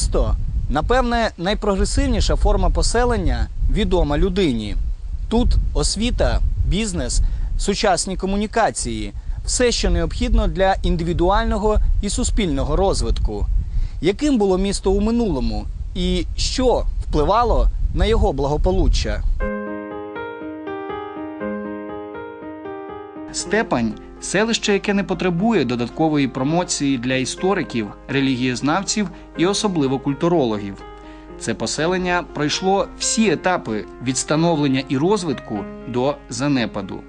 Місто, напевне, найпрогресивніша форма поселення відома людині. Тут освіта, бізнес, сучасні комунікації все, що необхідно для індивідуального і суспільного розвитку. Яким було місто у минулому і що впливало на його благополуччя? Степань селище, яке не потребує додаткової промоції для істориків, релігієзнавців і особливо культурологів. Це поселення пройшло всі етапи від становлення і розвитку до занепаду.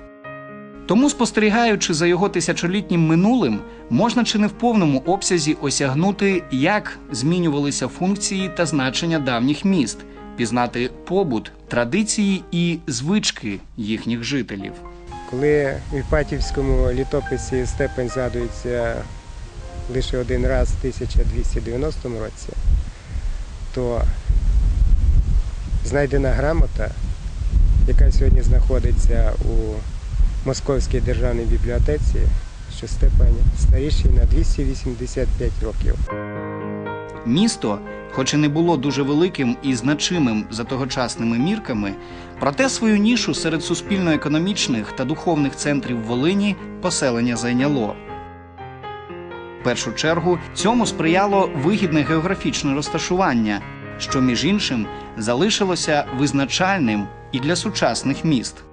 Тому, спостерігаючи за його тисячолітнім минулим, можна чи не в повному обсязі осягнути, як змінювалися функції та значення давніх міст, пізнати побут, традиції і звички їхніх жителів. Коли в Іпатівському літописі степень згадується лише один раз в 1290 році, то знайдена грамота, яка сьогодні знаходиться у Московській державній бібліотеці, що степень старіший на 285 років. Місто, хоч і не було дуже великим і значимим за тогочасними мірками, проте свою нішу серед суспільно-економічних та духовних центрів Волині поселення зайняло. В першу чергу цьому сприяло вигідне географічне розташування, що, між іншим, залишилося визначальним і для сучасних міст.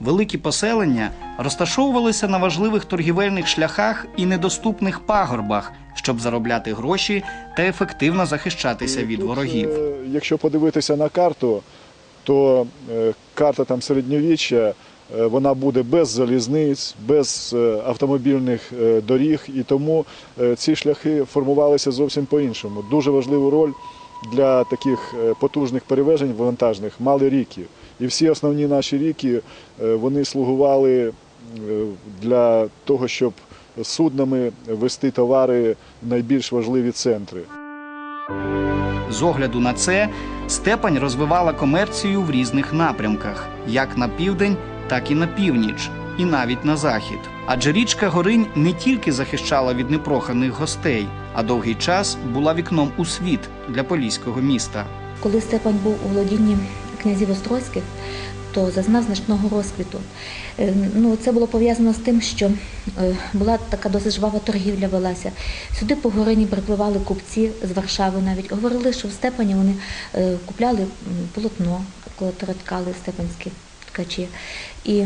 Великі поселення розташовувалися на важливих торгівельних шляхах і недоступних пагорбах, щоб заробляти гроші та ефективно захищатися від ворогів. е, Якщо подивитися на карту, то е, карта там середньовіччя е, вона буде без залізниць, без автомобільних доріг, і тому ці шляхи формувалися зовсім по-іншому. Дуже важливу роль для таких е, потужних перевезень вантажних мали ріки. І всі основні наші ріки е, вони слугували е, для того, щоб суднами вести товари в найбільш важливі центри. З огляду на це степань розвивала комерцію в різних напрямках, як на південь, так і на північ, і навіть на захід. Адже річка Горинь не тільки захищала від непроханих гостей, а довгий час була вікном у світ для поліського міста. Коли Степань був у володінні князів Острозьких, то зазнав значного розквіту. Е, Ну, це було пов'язано з тим, що е, була така досить жвава торгівля велася. Сюди по горині припливали купці з Варшави навіть. Говорили, що в Степані вони е, купляли полотно, коли ткали степанські ткачі. І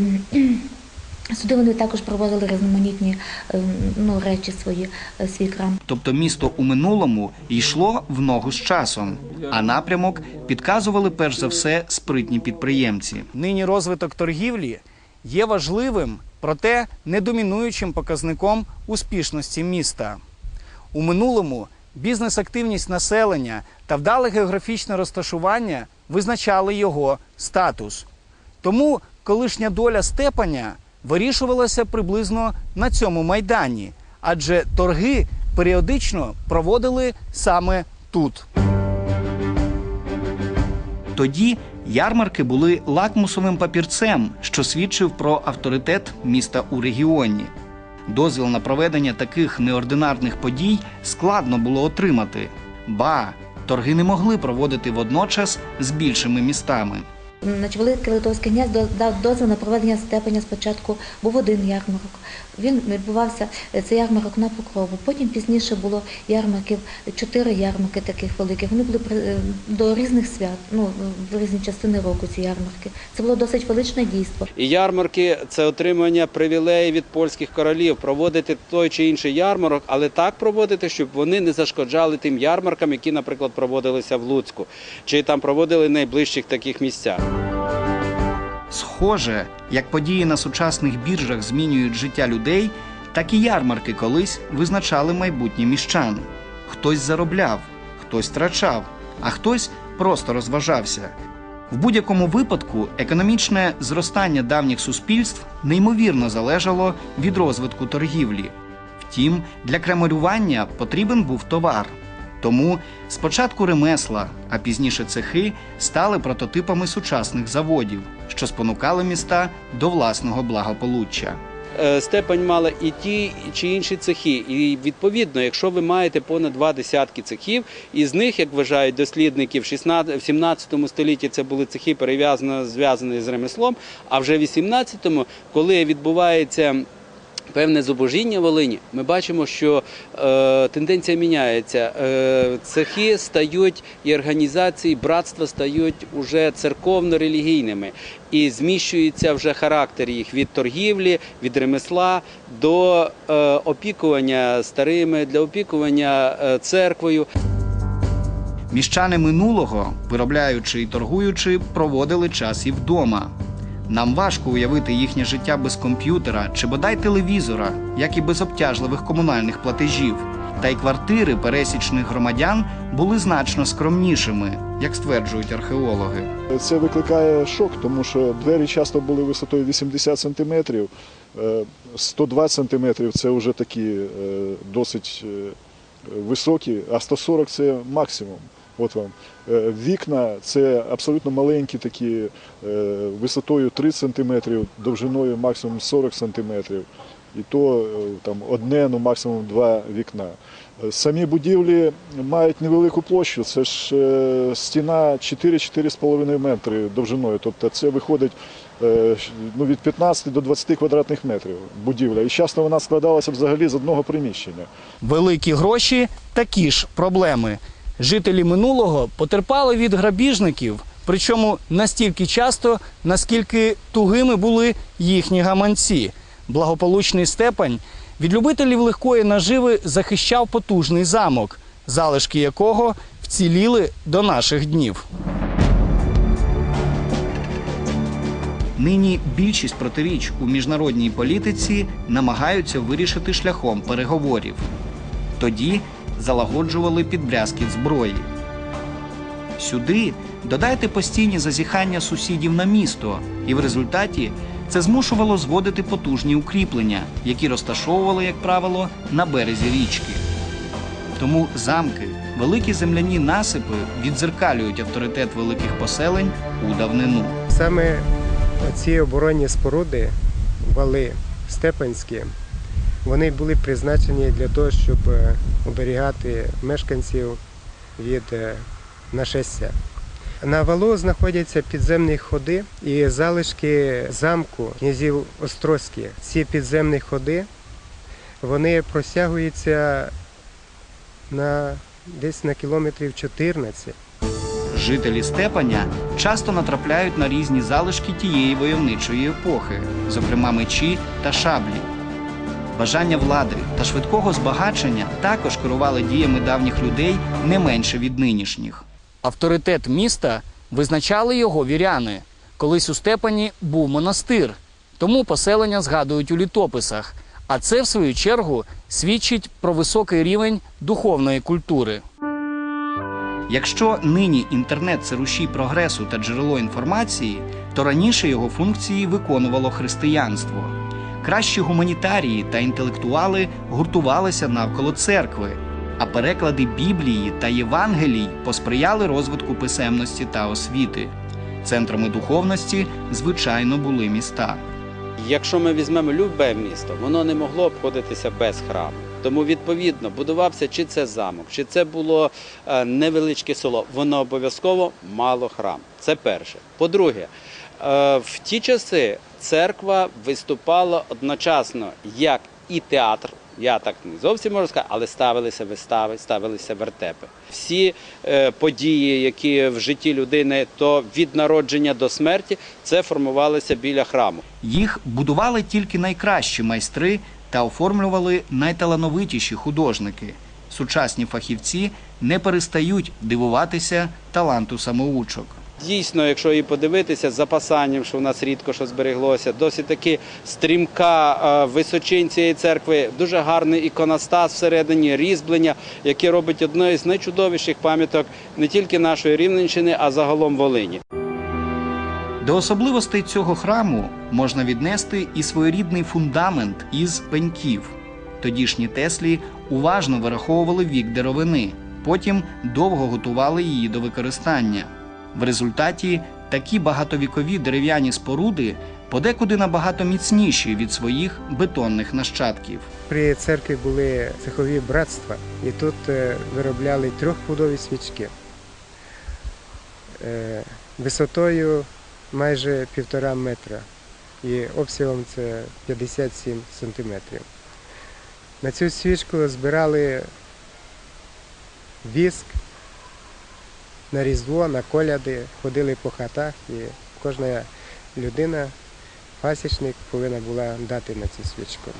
сюди вони також привозили різноманітні е, ну, речі свої, е, свій крам. Тобто місто у минулому йшло в ногу з часом, а напрямок підказували перш за все спритні підприємці. Нині розвиток торгівлі є важливим, проте не домінуючим показником успішності міста. У минулому бізнес-активність населення та вдале географічне розташування визначали його статус. Тому колишня доля Степаня вирішувалася приблизно на цьому майдані, адже торги періодично проводили саме тут. Тоді ярмарки були лакмусовим папірцем, що свідчив про авторитет міста у регіоні. Дозвіл на проведення таких неординарних подій складно було отримати. Ба, торги не могли проводити водночас з більшими містами. Значить, Великий Литовський князь дав дозвіл на проведення степеня спочатку був один ярмарок. Він відбувався е, це ярмарок на покрову. Потім пізніше було ярмарків, чотири ярмарки таких великих. Вони були е, до різних свят, ну в різні частини року ці ярмарки. Це було досить величне дійство. І ярмарки це отримання привілеїв від польських королів, проводити той чи інший ярмарок, але так проводити, щоб вони не зашкоджали тим ярмаркам, які, наприклад, проводилися в Луцьку, чи там проводили найближчих таких місцях. Схоже, як події на сучасних біржах змінюють життя людей, так і ярмарки колись визначали майбутнє міщан. Хтось заробляв, хтось втрачав, а хтось просто розважався. В будь-якому випадку економічне зростання давніх суспільств неймовірно залежало від розвитку торгівлі. Втім, для крамарювання потрібен був товар. Тому спочатку ремесла, а пізніше цехи стали прототипами сучасних заводів, що спонукали міста до власного благополуччя. е, степень мала і ті чи інші цехи. І відповідно, якщо ви маєте понад два десятки цехів, із них, як вважають дослідники, в 16, в 17 столітті це були цехи перев'язано зв'язані з ремеслом. А вже в 18-му, коли відбувається певне зубожіння Волині, ми бачимо, що е, тенденція міняється. Е, цехи стають і організації братства стають уже церковно-релігійними і зміщується вже характер їх від торгівлі, від ремесла до е, опікування старими, для опікування е, церквою. Міщани минулого, виробляючи і торгуючи, проводили час і вдома. Нам важко уявити їхнє життя без комп'ютера чи бодай телевізора, як і без обтяжливих комунальних платежів. Та й квартири пересічних громадян були значно скромнішими, як стверджують археологи. Це викликає шок, тому що двері часто були висотою 80 см, 120 см це вже такі е, досить е, високі, а 140 це максимум. От вам. Е, Вікна це абсолютно маленькі такі, е, висотою 30 см, довжиною максимум 40 см. І то е, там одне, ну максимум два вікна. Самі будівлі мають невелику площу, це ж стіна 4-4,5 метри довжиною. Тобто це виходить ну, від 15 до 20 квадратних метрів будівля. І часто вона складалася взагалі з одного приміщення. Великі гроші такі ж проблеми. Жителі минулого потерпали від грабіжників, причому настільки часто, наскільки тугими були їхні гаманці. Благополучний степень від любителів легкої наживи захищав потужний замок, залишки якого вціліли до наших днів. Нині більшість протиріч у міжнародній політиці намагаються вирішити шляхом переговорів. Тоді залагоджували підбрязкіт зброї. Сюди додайте постійні зазіхання сусідів на місто, і в результаті це змушувало зводити потужні укріплення, які розташовували, як правило, на березі річки. Тому замки, великі земляні насипи відзеркалюють авторитет великих поселень у давнину. Саме ці оборонні споруди, вали степанські, вони були призначені для того, щоб е, оберігати мешканців від е, нашестя. На валу знаходяться підземні ходи і залишки замку князів Острозьких. Ці підземні ходи вони простягуються на десь на кілометрів 14. Жителі Степаня часто натрапляють на різні залишки тієї войовничої епохи, зокрема мечі та шаблі. Бажання влади та швидкого збагачення також керували діями давніх людей не менше від нинішніх. Авторитет міста визначали його віряни. Колись у Степані був монастир, тому поселення згадують у літописах. А це, в свою чергу, свідчить про високий рівень духовної культури. Якщо нині інтернет це рушій прогресу та джерело інформації, то раніше його функції виконувало християнство. Кращі гуманітарії та інтелектуали гуртувалися навколо церкви, а переклади Біблії та Євангелій посприяли розвитку писемності та освіти. Центрами духовності, звичайно, були міста. Якщо ми візьмемо любе місто, воно не могло обходитися без храму. Тому відповідно будувався чи це замок, чи це було е, невеличке село. Воно обов'язково мало храм. Це перше. По-друге, в ті часи церква виступала одночасно як і театр. Я так не зовсім можу сказати, але ставилися вистави, ставилися вертепи. Всі е, події, які в житті людини, то від народження до смерті, це формувалося біля храму. Їх будували тільки найкращі майстри та оформлювали найталановитіші художники. Сучасні фахівці не перестають дивуватися таланту самоучок. Дійсно, якщо і подивитися з запасанням, що в нас рідко що збереглося, досить таки стрімка е, височин цієї церкви, дуже гарний іконостас всередині, різьблення, яке робить одною з найчудовіших пам'яток не тільки нашої Рівненщини, а загалом Волині. До особливостей цього храму можна віднести і своєрідний фундамент із пеньків. Тодішні Теслі уважно вираховували вік деревини, потім довго готували її до використання. В результаті такі багатовікові дерев'яні споруди подекуди набагато міцніші від своїх бетонних нащадків. При церкві були цехові братства, і тут е, виробляли трьохпудові свічки Е, висотою майже півтора метра і обсягом це 57 сантиметрів. На цю свічку збирали віск на Різдво, на коляди, ходили по хатах і кожна людина, пасічник, повинна була дати на цю свічку.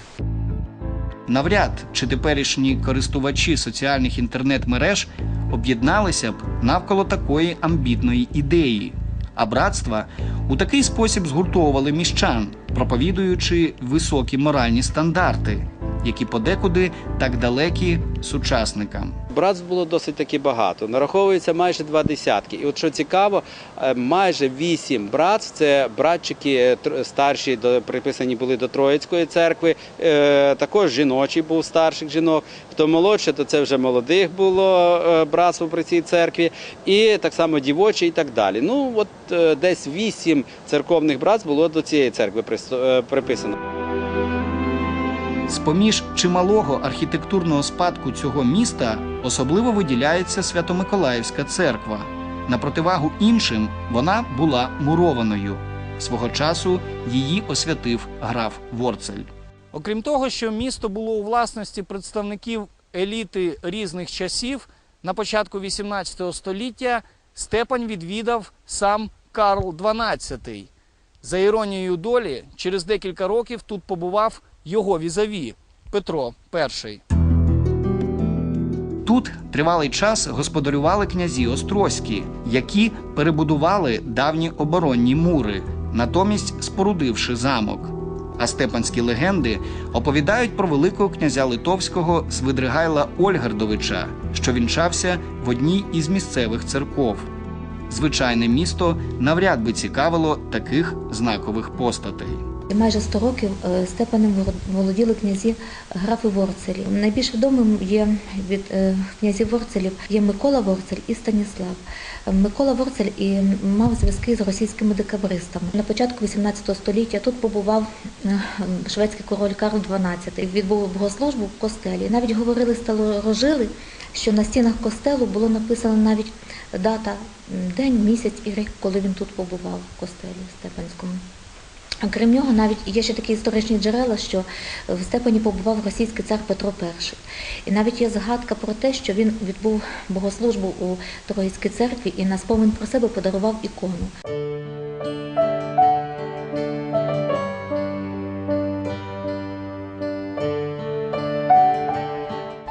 Навряд чи теперішні користувачі соціальних інтернет-мереж об'єдналися б навколо такої амбітної ідеї. А братства у такий спосіб згуртовували міщан, проповідуючи високі моральні стандарти, які подекуди так далекі сучасникам. Братств було досить таки багато. Нараховується майже два десятки. І от що цікаво, е, майже вісім братств це братчики е, старші, приписані були до Троїцької церкви. Е, Також жіночий був старших жінок. Хто молодше, то це вже молодих було братство при цій церкві. І так само дівочі і так далі. Ну от десь вісім церковних братств було до цієї церкви приписано. З-поміж чималого архітектурного спадку цього міста особливо виділяється Свято-Миколаївська церква. На противагу іншим вона була мурованою. Свого часу її освятив граф Ворцель. Окрім того, що місто було у власності представників еліти різних часів, на початку 18 століття Степань відвідав сам Карл XII. За іронією долі, через декілька років тут побував його візаві Петро І. Тут тривалий час господарювали князі Острозькі, які перебудували давні оборонні мури, натомість спорудивши замок. А степанські легенди оповідають про великого князя Литовського Свидригайла Ольгардовича, що вінчався в одній із місцевих церков. Звичайне місто навряд би цікавило таких знакових постатей. Майже 100 років е, Степанем володіли князі графи Ворцелі. Найбільш відомим є від е, князів Ворцелів є Микола Ворцель і Станіслав. Микола Ворцель і мав зв'язки з російськими декабристами. На початку 18 століття тут побував е, шведський король Карл XII. Відбув богослужбу в костелі. Навіть говорили старожили, що на стінах костелу було написано навіть дата, день, місяць і рік, коли він тут побував в костелі Степанському. А Крім нього, навіть є ще такі історичні джерела, що в Степані побував російський цар Петро І. І навіть є згадка про те, що він відбув богослужбу у Троїцькій церкві і на спомин про себе подарував ікону.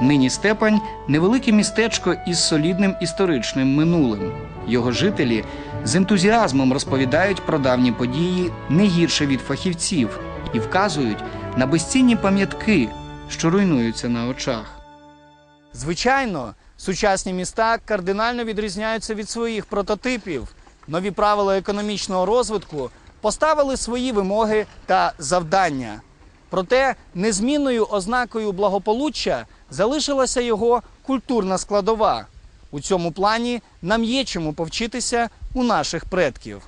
Нині Степань невелике містечко із солідним історичним минулим. Його жителі з ентузіазмом розповідають про давні події не гірше від фахівців і вказують на безцінні пам'ятки, що руйнуються на очах. Звичайно, сучасні міста кардинально відрізняються від своїх прототипів. Нові правила економічного розвитку поставили свої вимоги та завдання. Проте незмінною ознакою благополуччя залишилася його культурна складова. У цьому плані нам є чому повчитися у наших предків.